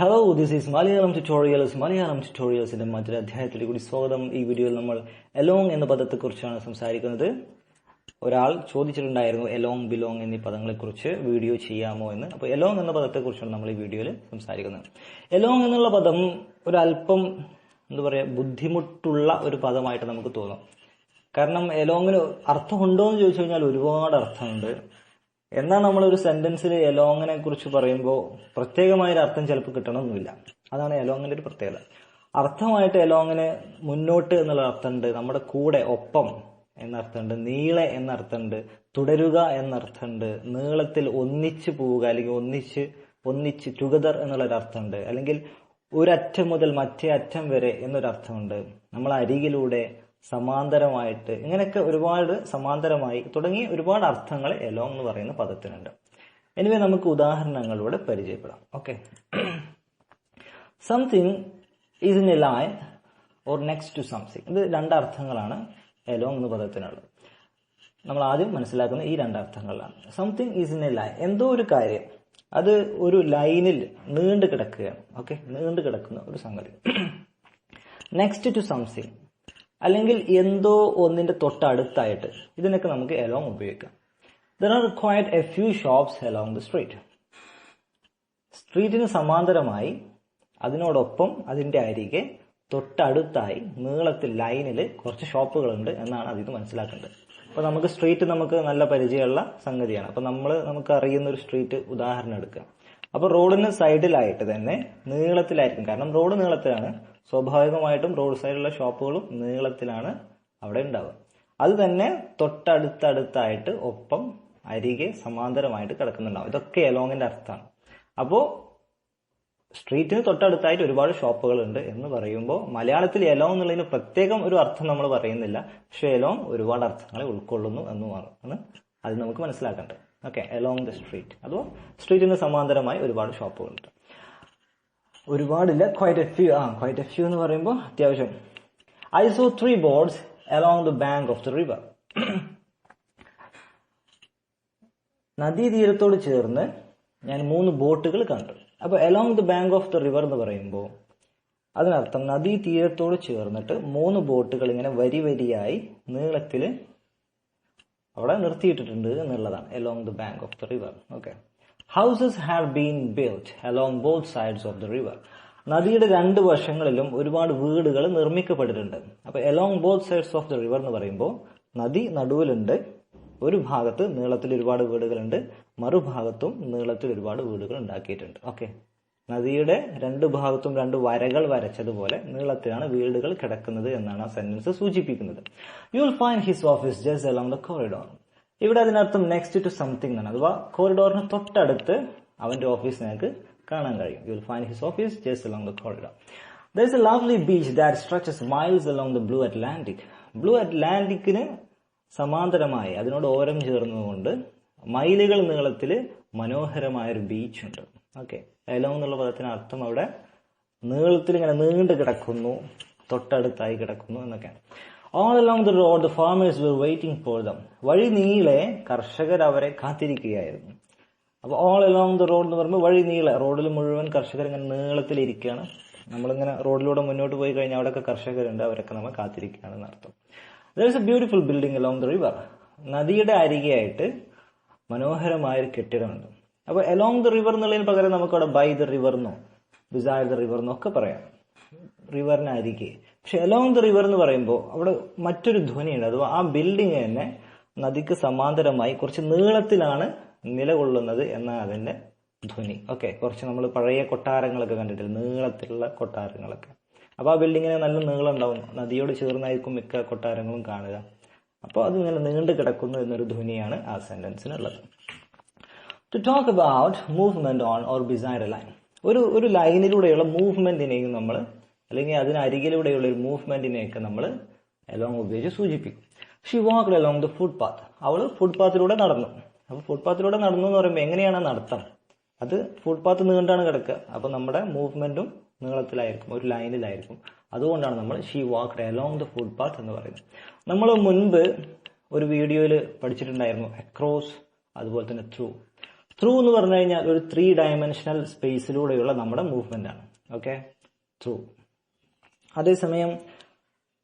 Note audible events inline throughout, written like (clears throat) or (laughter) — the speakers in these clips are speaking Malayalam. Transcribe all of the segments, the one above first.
Hello this is Malayalam tutorials Malayalam ട്യൂട്ടോറിയൽസിന്റെ മറ്റൊരു അധ്യായത്തിലേക്ക് കൂടി സ്വാഗതം. ഈ വീഡിയോയിൽ നമ്മൾ എലോങ് എന്ന പദത്തെക്കുറിച്ചാണ് സംസാരിക്കുന്നത്. ഒരാൾ ചോദിച്ചിട്ടുണ്ടായിരുന്നു എലോങ് ബിലോങ് എന്നീ പദങ്ങളെക്കുറിച്ച് വീഡിയോ ചെയ്യാമോ എന്ന്. അപ്പോൾ എലോങ് എന്ന പദത്തെക്കുറിച്ചാണ് നമ്മൾ ഈ വീഡിയോയിൽ സംസാരിക്കുന്നത്. എലോങ് എന്നുള്ള പദം ഒരല്പം എന്താ പറയുക ബുദ്ധിമുട്ടുള്ള ഒരു പദമായിട്ട് നമുക്ക് തോന്നും. കാരണം എലോങ്ങിന് അർത്ഥമുണ്ടോ എന്ന് ചോദിച്ചു കഴിഞ്ഞാൽ ഒരുപാട് അർത്ഥമുണ്ട്. എന്നാൽ നമ്മൾ ഒരു സെന്റൻസിൽ എലോങ്ങിനെ കുറിച്ച് പറയുമ്പോൾ പ്രത്യേകമായ ഒരു അർത്ഥം ചിലപ്പോൾ കിട്ടണമെന്നില്ല അതാണ് എലോങ്ങിന്റെ ഒരു പ്രത്യേകത. അർത്ഥമായിട്ട് എലോങ്ങിന് മുന്നോട്ട് എന്നുള്ള അർത്ഥമുണ്ട് നമ്മുടെ കൂടെ ഒപ്പം എന്നർത്ഥമുണ്ട് നീളെ എന്നർത്ഥമുണ്ട് തുടരുക എന്നർത്ഥമുണ്ട് നീളത്തിൽ ഒന്നിച്ച് പോവുക അല്ലെങ്കിൽ ഒന്നിച്ച് ഒന്നിച്ച് ടുഗദർ എന്നുള്ളൊരു അർത്ഥമുണ്ട് അല്ലെങ്കിൽ ഒരറ്റം മുതൽ മറ്റേ അറ്റം വരെ എന്നൊരർത്ഥമുണ്ട്. നമ്മൾ അരികിലൂടെ സമാന്തരമായിട്ട് ഇങ്ങനെയൊക്കെ ഒരുപാട് സമാന്തരമായി തുടങ്ങി ഒരുപാട് അർത്ഥങ്ങൾ എലോങ് എന്ന് പറയുന്ന പദത്തിനുണ്ട്. എനിവേ നമുക്ക് ഉദാഹരണങ്ങളിലൂടെ പരിചയപ്പെടാം. Okay something is in a line or next to something ഇത് രണ്ടർത്ഥങ്ങളാണ് എലോങ് എന്ന പദത്തിനുള്ളത്. നമ്മൾ ആദ്യം മനസ്സിലാക്കുന്ന ഈ രണ്ടർത്ഥങ്ങളിലാണ് something is in a line എന്തോ ഒരു കാര്യം. അത് ഒരു ലൈനിൽ നീണ്ടു കിടക്കുകയാണ് ഓക്കെ നീണ്ടു കിടക്കുന്ന ഒരു സംഗതി. നെക്സ്റ്റ് ടു സംതിങ് അല്ലെങ്കിൽ എന്തോ ഒന്നിന്റെ തൊട്ടടുത്തായിട്ട് ഇതിനൊക്കെ നമുക്ക് എലോങ് ഉപയോഗിക്കാം. There are quite a few shops along the street സ്ട്രീറ്റിന് സമാന്തരമായി അതിനോടൊപ്പം അതിന്റെ അരികെ തൊട്ടടുത്തായി നീളത്തിൽ ലൈനിൽ കുറച്ച് ഷോപ്പുകളുണ്ട് എന്നാണ് അതിൽ നിന്ന് മനസ്സിലാക്കേണ്ടത്. അപ്പോൾ നമുക്ക് സ്ട്രീറ്റ് നമുക്ക് നല്ല പരിചയമുള്ള സംഗതിയാണ്. അപ്പോൾ നമ്മൾ നമുക്ക് അറിയുന്ന ഒരു സ്ട്രീറ്റ് ഉദാഹരണം എടുക്കുക അപ്പോൾ റോഡിന് സൈഡിലായിട്ട് തന്നെ നീളത്തിലായിരിക്കും. കാരണം റോഡ് നീളത്തിലാണ്. സ്വാഭാവികമായിട്ടും റോഡ് സൈഡിലുള്ള ഷോപ്പുകളും നീളത്തിലാണ് അവിടെ ഉണ്ടാവുക. അത് തന്നെ തൊട്ടടുത്തടുത്തായിട്ട് ഒപ്പം അരികെ സമാന്തരമായിട്ട് കിടക്കുന്നുണ്ടാവും. ഇതൊക്കെ എലോങ്ങിന്റെ അർത്ഥമാണ്. അപ്പോൾ സ്ട്രീറ്റിന് തൊട്ടടുത്തായിട്ട് ഒരുപാട് ഷോപ്പുകൾ ഉണ്ട് എന്ന് പറയുമ്പോൾ മലയാളത്തിൽ എലോങ് എന്നുള്ളതിന് പ്രത്യേകം ഒരു അർത്ഥം നമ്മൾ പറയുന്നില്ല. പക്ഷെ എലോങ് ഒരുപാട് അർത്ഥങ്ങളെ ഉൾക്കൊള്ളുന്നു എന്ന് എന്നുമാണ് അത് നമുക്ക് മനസ്സിലാക്കേണ്ടത്. Okay along the street. അതോ സ്ട്രീറ്റിന് സമാന്തരമായി ഒരുപാട് ഷോപ്പുകളുണ്ട്. ഒരുപാടില്ല. ക്വൈറ്റ് എ ഫ്യൂ ആ ക്വൈറ്റ് എ ഫ്യൂ എന്ന് പറയുമ്പോൾ അത്യാവശ്യം. I saw three boards along the bank of the river നദീതീരത്തോട് ചേർന്ന് ഞാൻ മൂന്ന് ബോട്ടുകൾ കണ്ടു. അപ്പൊ along the bank of the river എന്ന് പറയുമ്പോൾ അതിനർത്ഥം നദീതീരത്തോട് ചേർന്നിട്ട് മൂന്ന് ബോട്ടുകൾ ഇങ്ങനെ വരി വരിയായി നീളത്തിൽ അവിടെ നിർത്തിയിട്ടിട്ടുണ്ട് എന്നുള്ളതാണ് along the bank of the river okay houses have been built along both sides of the river നദിയുടെ രണ്ട് വശങ്ങളിലും ഒരുപാട് വീടുകൾ നിർമ്മിക്കപ്പെട്ടിട്ടുണ്ട്. അപ്പൊ along both sides of the river എന്ന് പറയുമ്പോൾ നദി നടുവിലുണ്ട് ഒരു ഭാഗത്ത് നീളത്തിൽ ഒരുപാട് വീടുകളുണ്ട് മറുഭാഗത്തും നീളത്തിൽ ഒരുപാട് വീടുകൾ ഉണ്ടാക്കിയിട്ടുണ്ട്. ഓക്കെ നദിയുടെ രണ്ട് ഭാഗത്തും രണ്ട് വരകൾ വരച്ചതുപോലെ നീളത്തിലാണ് വീടുകൾ കിടക്കുന്നത് എന്നാണ് ആ സെന്റൻസ് സൂചിപ്പിക്കുന്നത്. You will find his office just along the corridor ഇവിടെ അതിനർത്ഥം നെക്സ്റ്റ് ടു സംതിങ് എന്നാണ്. അഥവാ കോറിഡോറിന് തൊട്ടടുത്ത് അവന്റെ ഓഫീസ് നിങ്ങൾക്ക് കാണാൻ കഴിയും. You will find his office just along the corridor there is a lovely beach that stretches miles along the blue Atlantic blue അറ്റ്ലാന്റിക്കിന് സമാന്തരമായി അതിനോട് ഓരം ചേർന്നുകൊണ്ട് മൈലുകൾ നീളത്തിൽ മനോഹരമായൊരു ബീച്ച് ഉണ്ട്. ഓക്കെ എലോങ് എന്നുള്ള പദത്തിന് അർത്ഥം അവിടെ നീളത്തിൽ ഇങ്ങനെ നീണ്ടു കിടക്കുന്നു തൊട്ടടുത്തായി കിടക്കുന്നു എന്നൊക്കെയാണ്. All along the road farmers were waiting for them വഴി നീളെ കർഷകർ അവരെ കാത്തിരിക്കുകയായിരുന്നു. അപ്പോൾ ഓൾ അലോങ് ദ റോഡ് എന്ന് പറയുമ്പോൾ വഴി നീളെ റോഡിൽ മുഴുവൻ കർഷകർ ഇങ്ങനെ നീളത്തിലിരിക്കുകയാണ്. നമ്മളിങ്ങനെ റോഡിലൂടെ മുന്നോട്ട് പോയി കഴിഞ്ഞാൽ അവിടെയൊക്കെ കർഷകരുണ്ട് അവരൊക്കെ നമ്മൾ കാത്തിരിക്കുകയാണെന്ന് അർത്ഥം there is a beautiful building along the river നദിയുടെ അരികെയായിട്ട് മനോഹരമായ ഒരു കെട്ടിടമുണ്ട്. അപ്പോൾ അലോങ് ദ റിവർ എന്നുള്ളതിന് പകരം നമുക്കവിടെ ബൈ ദ റിവർ എന്നോ ബിസൈഡ് ദ റിവർ എന്നോ ഒക്കെ പറയാം. റിവറിന് അരികെ. പക്ഷെ അലോങ് ദ റിവർ എന്ന് പറയുമ്പോൾ അവിടെ മറ്റൊരു ധ്വനിയുണ്ട്. അഥവാ ആ ബിൽഡിംഗ് തന്നെ നദിക്ക് സമാന്തരമായി കുറച്ച് നീളത്തിലാണ് നിലകൊള്ളുന്നത് എന്നാണ് അതിന്റെ ധ്വനി. ഓക്കെ കുറച്ച് നമ്മൾ പഴയ കൊട്ടാരങ്ങളൊക്കെ കണ്ടിട്ടില്ല? നീളത്തിലുള്ള കൊട്ടാരങ്ങളൊക്കെ. അപ്പോൾ ആ ബിൽഡിങ്ങിന് നല്ല നീളം ഉണ്ടാവും നദിയോട് ചേർന്നായിരിക്കും മിക്ക കൊട്ടാരങ്ങളും കാണുക. അപ്പോൾ അത് ഇങ്ങനെ നീണ്ടു കിടക്കുന്നു എന്നൊരു ധ്വനിയാണ് ആ സെന്റൻസിനുള്ളത് to talk about movement on or beside line ഒരു ഒരു ലൈനിലൂടെയുള്ള മൂവ്മെന്റിനെയും നമ്മൾ അല്ലെങ്കിൽ അതിനരികിലൂടെയുള്ള ഒരു മൂവ്മെന്റിനെയൊക്കെ നമ്മൾ എലോങ് ഉപയോഗിച്ച് സൂചിപ്പിക്കും. She walked along the footpath അവൾ ഫുഡ് പാത്തിലൂടെ നടന്നു. അപ്പോൾ ഫുഡ് പാത്തിലൂടെ നടന്നു എന്ന് പറയുമ്പോൾ എങ്ങനെയാണ് നടത്തം? അത് ഫുഡ് പാത്ത് നീണ്ടാണ് കിടക്കുക. അപ്പോൾ നമ്മുടെ മൂവ്മെന്റും നീളത്തിലായിരിക്കും ഒരു ലൈനിലായിരിക്കും അതുകൊണ്ടാണ് നമ്മൾ she walked along the footpath എന്ന് പറയുന്നത്. നമ്മൾ മുൻപ് ഒരു വീഡിയോയിൽ പഠിച്ചിട്ടുണ്ടായിരുന്നു അക്രോസ് അതുപോലെ തന്നെ ത്രൂ ത്രൂ എന്ന് പറഞ്ഞു കഴിഞ്ഞാൽ ഒരു ത്രീ ഡയമെൻഷണൽ സ്പേസിലൂടെയുള്ള നമ്മുടെ മൂവ്മെന്റ് ആണ്. ഓക്കെ ത്രൂ അതേസമയം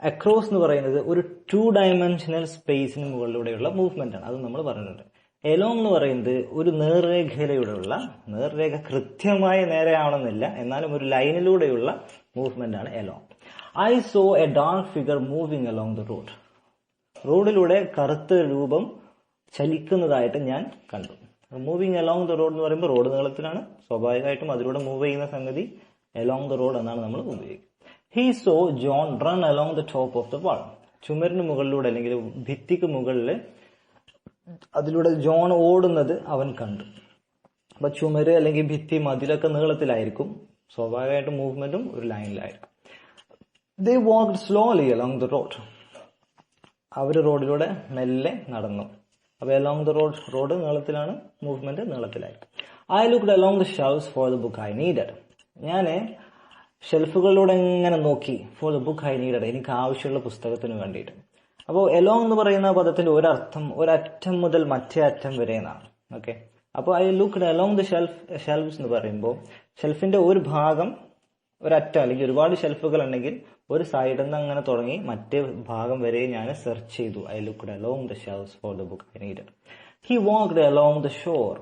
അക്രോസ് എന്ന് പറയുന്നത് ഒരു ടു ഡയമെൻഷനൽ സ്പേസിന് മുകളിലൂടെയുള്ള മൂവ്മെന്റ് ആണ്. അത് നമ്മൾ പറഞ്ഞിട്ടുണ്ട്. എലോങ് എന്ന് പറയുന്നത് ഒരു നേർരേഖയിലൂടെയുള്ള നേർരേഖ കൃത്യമായ നേരെയാവണമെന്നില്ല. എന്നാലും ഒരു ലൈനിലൂടെയുള്ള മൂവ്മെന്റ് ആണ് along I saw a dark figure moving along the road റോഡിലൂടെ കറുത്ത രൂപം ചലിക്കുന്നതായിട്ട് ഞാൻ കണ്ടു. മൂവിങ് അലോങ് ദ റോഡ് എന്ന് പറയുമ്പോൾ റോഡ് നീളത്തിലാണ്. സ്വാഭാവികമായിട്ടും അതിലൂടെ മൂവ് ചെയ്യുന്ന സംഗതി അലോങ് ദ റോഡ് എന്നാണ് നമ്മൾ ഉപയോഗിക്കുക he saw John run along the top of the wall ചുമരിന് മുകളിലൂടെ അല്ലെങ്കിൽ ഭിത്തിക്ക് മുകളിൽ അതിലൂടെ ജോൺ ഓടുന്നത് അവൻ കണ്ടു. അപ്പൊ ചുമര് അല്ലെങ്കിൽ ഭിത്തി മതിലൊക്കെ നീളത്തിലായിരിക്കും. സ്വാഭാവികമായിട്ടും മൂവ്മെന്റും ഒരു ലൈനിലായിരിക്കും they walk slowly along the road അവർ റോഡിലൂടെ മെല്ലെ നടന്നു. അപ്പൊ അലോങ് ദ റോഡ് റോഡ് നീളത്തിലാണ് movement നീളത്തിലായിരിക്കും. I looked along the shelves for the book I needed ഞാൻ ഷെൽഫുകളിലൂടെ ഇങ്ങനെ നോക്കി for the book I needed എനിക്ക് ആവശ്യമുള്ള പുസ്തകത്തിന് വേണ്ടിയിട്ട്. അപ്പോൾ എലോങ് എന്ന് പറയുന്ന പദത്തിന്റെ ഒരർത്ഥം ഒരറ്റം മുതൽ മറ്റേ അറ്റം വരെ എന്നാണ്. ഓക്കെ? അപ്പോൾ I look along the shelf shelves എന്ന് പറയുമ്പോൾ ഷെൽഫിന്റെ ഒരു ഭാഗം ഒരറ്റം അല്ലെങ്കിൽ ഒരുപാട് ഷെൽഫുകൾ ഉണ്ടെങ്കിൽ ഒരു സൈഡിൽ നിന്ന് അങ്ങനെ തുടങ്ങി മറ്റേ ഭാഗം വരെ ഞാൻ സെർച്ച് ചെയ്തു. I look along the shelves for the book I needed he walked along the shore.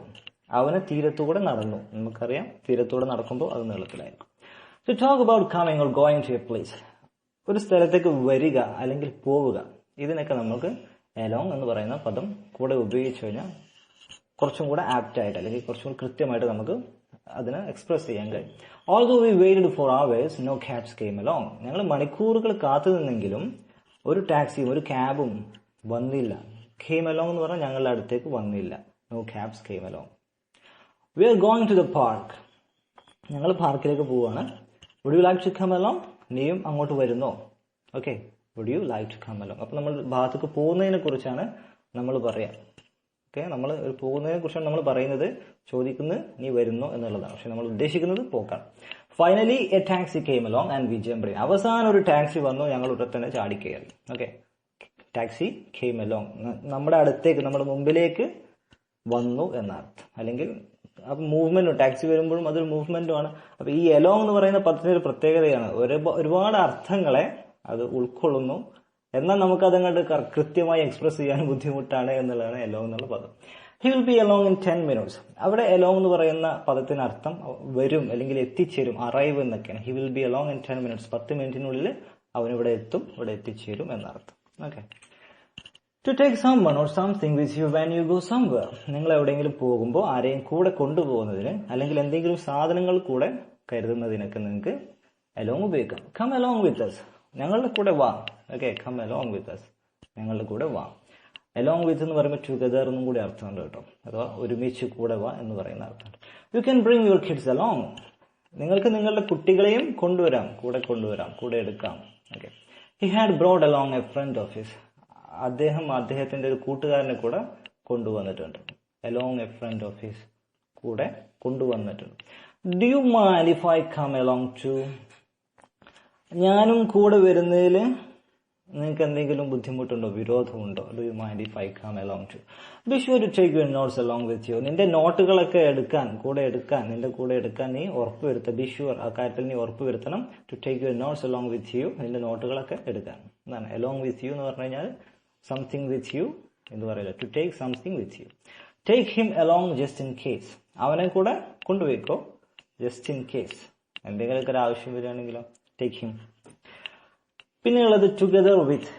അവനെ തീരത്തൂടെ നടന്നു. നമുക്കറിയാം തീരത്തൂടെ നടക്കുമ്പോൾ അത് നീളത്തിലായിരിക്കും. To talk about coming or going to a place ഒരു സ്ഥലത്തേക്ക് വരിക അല്ലെങ്കിൽ പോവുക. ഇതിനൊക്കെ നമുക്ക് എലോങ് എന്ന് പറയുന്ന പദം കൂടെ ഉപയോഗിച്ചു കഴിഞ്ഞാൽ കുറച്ചും കൂടെ ആപ്റ്റ് ആയിട്ട് അല്ലെങ്കിൽ കുറച്ചും കൂടി കൃത്യമായിട്ട് നമുക്ക് അതിനെ എക്സ്പ്രസ് ചെയ്യാൻ കഴിയും. Although we waited for hours no cabs came along ഞങ്ങൾ മണിക്കൂറുകൾ കാത്തു നിന്നെങ്കിലും ഒരു ടാക്സിയും ഒരു ക്യാബും വന്നില്ല. കെയിം അലോങ് എന്ന് പറഞ്ഞാൽ ഞങ്ങളുടെ അടുത്തേക്ക് വന്നില്ല. No cabs came along we are going to the park ഞങ്ങൾ പാർക്കിലേക്ക് പോവാണ് would you like to come along നീയും അങ്ങോട്ട് വരുന്നോ? Okay would you like to come along അപ്പം നമ്മൾ ഭാഗത്തേക്ക് പോകുന്നതിനെ കുറിച്ചാണ് നമ്മൾ പറയാം. ഓക്കെ നമ്മൾ പോകുന്നതിനെ കുറിച്ചാണ് നമ്മൾ പറയുന്നത്. ചോദിക്കുന്നത് നീ വരുന്നോ? എന്നുള്ളതാണ്. പക്ഷെ നമ്മൾ ഉദ്ദേശിക്കുന്നത് പോക്കാണ് finally a taxi came along and വിജയം പറയും അവസാനം ഒരു ടാക്സി വന്നു. ഞങ്ങൾ ഉടനെ തന്നെ ചാടിക്കയറി ഓക്കെ ടാക്സി കെയിം അലോങ് നമ്മുടെ അടുത്തേക്ക് നമ്മുടെ മുമ്പിലേക്ക് വന്നു എന്നർത്ഥം അല്ലെങ്കിൽ അപ്പൊ മൂവ്മെന്റും ടാക്സി വരുമ്പോഴും അതൊരു മൂവ്മെന്റുമാണ് അപ്പൊ ഈ എലോങ് എന്ന് പറയുന്ന പദത്തിന്റെ ഒരു പ്രത്യേകതയാണ്. ഒരുപാട് അർത്ഥങ്ങളെ അത് ഉൾക്കൊള്ളുന്നു. എന്നാൽ നമുക്ക് അതങ്ങോട്ട് കൃത്യമായി എക്സ്പ്രസ് ചെയ്യാൻ ബുദ്ധിമുട്ടാണ് എന്നുള്ളതാണ് എലോങ് എന്നുള്ള പദം. He will be along in ten minutes അവിടെ എലോങ് എന്ന് പറയുന്ന പദത്തിന് അർത്ഥം വരും അല്ലെങ്കിൽ എത്തിച്ചേരും അറൈവ് എന്നൊക്കെയാണ്. He will be along in ten minutes പത്ത് മിനിറ്റിനുള്ളിൽ അവൻ ഇവിടെ എത്തും ഇവിടെ എത്തിച്ചേരും എന്നർത്ഥം. Okay to take someone or something with you when you go somewhere നിങ്ങൾ എവിടെയെങ്കിലും പോകുമ്പോൾ ആരെയും കൂടെ കൊണ്ടുപോകുന്നതിന് അല്ലെങ്കിൽ എന്തെങ്കിലും സാധനങ്ങൾ കൂടെ കരുതുന്നതിനൊക്കെ നിങ്ങൾക്ക് അലോങ് ഉപയോഗിക്കാം. കം അലോങ് വിത്ത് അസ് ഞങ്ങളുടെ കൂടെ വാ. Okay come along with us ഞങ്ങളുടെ കൂടെ വാ. അലോങ് വിത്ത് എന്ന് പറയുമ്പോൾ ടുഗദർ എന്നും കൂടി അർത്ഥമുണ്ട് കേട്ടോ. അഥവാ ഒരുമിച്ച് കൂടെ വാ എന്ന് പറയുന്ന അർത്ഥമുണ്ട് you can bring your kids along നിങ്ങൾക്ക് നിങ്ങളുടെ കുട്ടികളെയും കൊണ്ടുവരാം. കൂടെ കൊണ്ടുവരാം. കൂടെ എടുക്കാം. Okay he had brought along a friend of his അദ്ദേഹം അദ്ദേഹത്തിന്റെ ഒരു കൂട്ടുകാരനെ കൂടെ കൊണ്ടുവന്നിട്ടുണ്ട്. Along a friend of his കൂടെ കൊണ്ടുവന്നിട്ടുണ്ട്. Do you come along too ഞാനും കൂടെ വരുന്നതിൽ നിങ്ങൾക്ക് എന്തെങ്കിലും ബുദ്ധിമുട്ടുണ്ടോ? വിരോധമുണ്ടോ? Do you I come along too be sure to take your notes along with you നിന്റെ നോട്ടുകളൊക്കെ എടുക്കാൻ കൂടെ എടുക്കാൻ നിന്റെ കൂടെ എടുക്കാൻ നീ ഉറപ്പ് വരുത്തുക ബി ഷുവർ ആ കാര്യത്തിൽ നീ ഉറപ്പ് വരുത്തണം to take your notes along with you നിന്റെ നോട്ടുകളൊക്കെ എടുക്കാൻ. എന്താണ് അലോങ് വിത്ത് യു എന്ന് പറഞ്ഞു കഴിഞ്ഞാൽ സംതിങ് വിത്ത് യു എന്ന് പറയില്ല to take something with you take him along just in case അവനെ കൂടെ കൊണ്ടുപോയിക്കോ. ജസ്റ്റ് ഇൻ കേസ് എന്തെങ്കിലുമൊക്കെ ഒരു ആവശ്യം വരികയാണെങ്കിലോ ടേക്ക് ഹിം പിന്നെയുള്ളത് ടുഗദർ വിത്ത്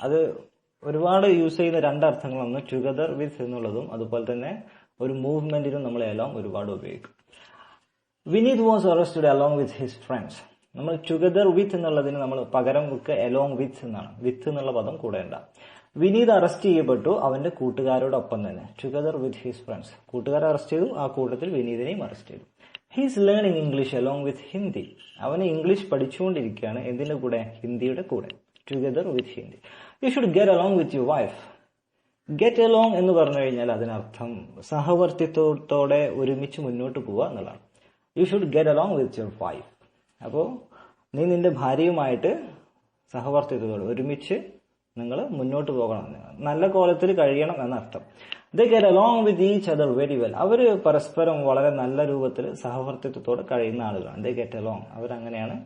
അത് ഒരുപാട് യൂസ് ചെയ്യുന്ന രണ്ടർത്ഥങ്ങളൊന്ന് ടുഗദർ വിത്ത് എന്നുള്ളതും അതുപോലെ തന്നെ ഒരു മൂവ്മെന്റിനും നമ്മൾ എല്ലാം ഒരുപാട് ഉപയോഗിക്കും. Vineet was arrested along with his friends നമ്മൾ ടുഗദർ വിത്ത് എന്നുള്ളതിന് നമ്മൾ പകരം വെക്ക് അലോങ് വിത്ത് എന്നാണ്. വിത്ത് എന്നുള്ള പദം കൂടെ വിനീത് അറസ്റ്റ് ചെയ്യപ്പെട്ടു അവന്റെ കൂട്ടുകാരോടൊപ്പം തന്നെ. ടുഗദർ വിത്ത് ഹിസ് ഫ്രണ്ട്സ് കൂട്ടുകാരെ അറസ്റ്റ് ചെയ്തു ആ കൂട്ടത്തിൽ വിനീതിനെയും അറസ്റ്റ് ചെയ്തു. He's learning English along with Hindi അവന് ഇംഗ്ലീഷ് പഠിച്ചുകൊണ്ടിരിക്കുകയാണ് എന്തിന്റെ കൂടെ? ഹിന്ദിയുടെ കൂടെ. Together with Hindi you should get along with your wife get along എന്ന് പറഞ്ഞു കഴിഞ്ഞാൽ അതിനർത്ഥം സഹവർത്തിത്വത്തോടെ ഒരുമിച്ച് മുന്നോട്ട് പോവുക എന്നുള്ളതാണ്. You should get along with your wife അപ്പോൾ നീ നിന്റെ ഭാര്യയുമായിട്ട് സഹവർത്തിത്വത്തോട് ഒരുമിച്ച് നിങ്ങൾ മുന്നോട്ട് പോകണം. നല്ല കോലത്തിൽ കഴിയണം എന്നർത്ഥം. They get along with each other very well അവർ പരസ്പരം വളരെ നല്ല രൂപത്തിൽ സഹവർത്തിത്വത്തോടെ കഴിയുന്ന ആളുകളാണ്. ദ ഗെറ്റ് അലോങ് അവരങ്ങനെയാണ്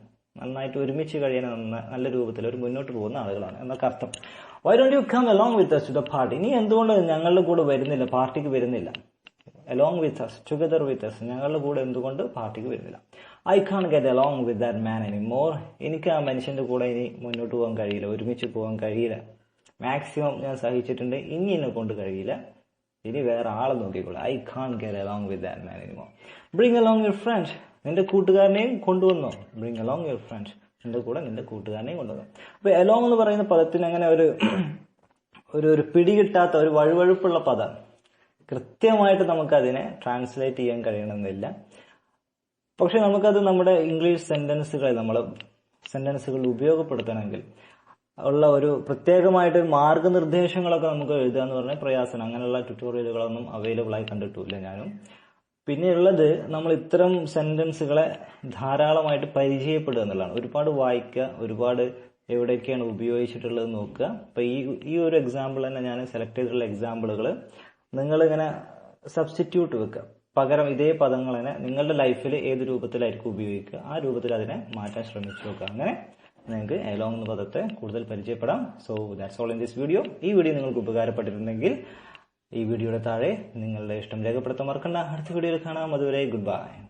നന്നായിട്ട് ഒരുമിച്ച് കഴിയാൻ നല്ല രൂപത്തിൽ അവർ മുന്നോട്ട് പോകുന്ന ആളുകളാണ് എന്നൊക്കെ അർത്ഥം. Why don't you come along with us to the party ഇനി എന്തുകൊണ്ട് ഞങ്ങളുടെ കൂടെ വരുന്നില്ല? പാർട്ടിക്ക് വരുന്നില്ല. Along with us together with us ഞങ്ങളുടെ കൂടെ എന്തുകൊണ്ട് പാർട്ടിക്ക് വരുന്നില്ല? I can't get along with that man any more എനിക്ക് ആ മനുഷ്യന്റെ കൂടെ ഇനി മുന്നോട്ട് പോകാൻ കഴിയില്ല ഒരുമിച്ച് പോകാൻ കഴിയില്ല. മാക്സിമം ഞാൻ സഹിച്ചിട്ടുണ്ട് ഇനി എന്നെ കൊണ്ട് കഴിയില്ല. ഇനി വേറെ ആളെ നോക്കിക്കോളൂ. I can't get along with that man any more bring along your friends നിന്റെ കൂട്ടുകാരനെയും കൊണ്ടുവന്നോ? ബ്രിങ് അലോങ് യുവർ ഫ്രണ്ട്സ് നിന്റെ കൂടെ നിന്റെ കൂട്ടുകാരനെയും കൊണ്ടുവന്നു. അപ്പോൾ അലോങ് എന്ന് പറയുന്ന പദത്തിന് അങ്ങനെ ഒരു (clears throat) ഒരു ഒരു പിടികിട്ടാത്ത ഒരു വഴുവഴുപ്പുള്ള പദം. കൃത്യമായിട്ട് നമുക്കതിനെ ട്രാൻസ്ലേറ്റ് ചെയ്യാൻ കഴിയണമെന്നില്ല. പക്ഷെ നമുക്കത് നമ്മുടെ ഇംഗ്ലീഷ് സെന്റൻസുകൾ നമ്മൾ സെന്റൻസുകൾ ഉപയോഗപ്പെടുത്തണമെങ്കിൽ ഉള്ള ഒരു പ്രത്യേകമായിട്ട് മാർഗനിർദ്ദേശങ്ങളൊക്കെ നമുക്ക് എഴുതുക എന്ന് പറഞ്ഞാൽ പ്രയാസമാണ്. അങ്ങനെയുള്ള ട്യൂട്ടോറിയലുകളൊന്നും അവൈലബിൾ ആയി കണ്ടിട്ടില്ല ഞാനും. പിന്നെയുള്ളത് നമ്മൾ ഇത്തരം സെന്റൻസുകളെ ധാരാളമായിട്ട് പരിചയപ്പെടുക എന്നുള്ളതാണ്. ഒരുപാട് വായിക്കുക ഒരുപാട് എവിടെയൊക്കെയാണ് ഉപയോഗിച്ചിട്ടുള്ളത് നോക്കുക. അപ്പൊ ഈ ഈ ഒരു എക്സാമ്പിൾ തന്നെ ഞാൻ സെലക്ട് ചെയ്തിട്ടുള്ള എക്സാമ്പിളുകൾ നിങ്ങളിങ്ങനെ സബ്സ്റ്റിറ്റ്യൂട്ട് വെക്കുക. പകരം ഇതേ പദങ്ങൾ തന്നെ നിങ്ങളുടെ ലൈഫിൽ ഏത് രൂപത്തിലായിരിക്കും ഉപയോഗിക്കുക? ആ രൂപത്തിൽ അതിനെ മാറ്റാൻ ശ്രമിച്ചു നോക്കുക. അങ്ങനെ നിങ്ങൾക്ക് എലോങ് എന്ന പദത്തെ കൂടുതൽ പരിചയപ്പെടാം. So that's all in this video ഈ വീഡിയോ നിങ്ങൾക്ക് ഉപകാരപ്പെട്ടിട്ടുണ്ടെങ്കിൽ ഈ വീഡിയോയുടെ താഴെ നിങ്ങളുടെ ഇഷ്ടം രേഖപ്പെടുത്താൻ മറക്കണ്ട. അടുത്ത വീഡിയോയിൽ കാണാം. അതുവരെ ഗുഡ് ബൈ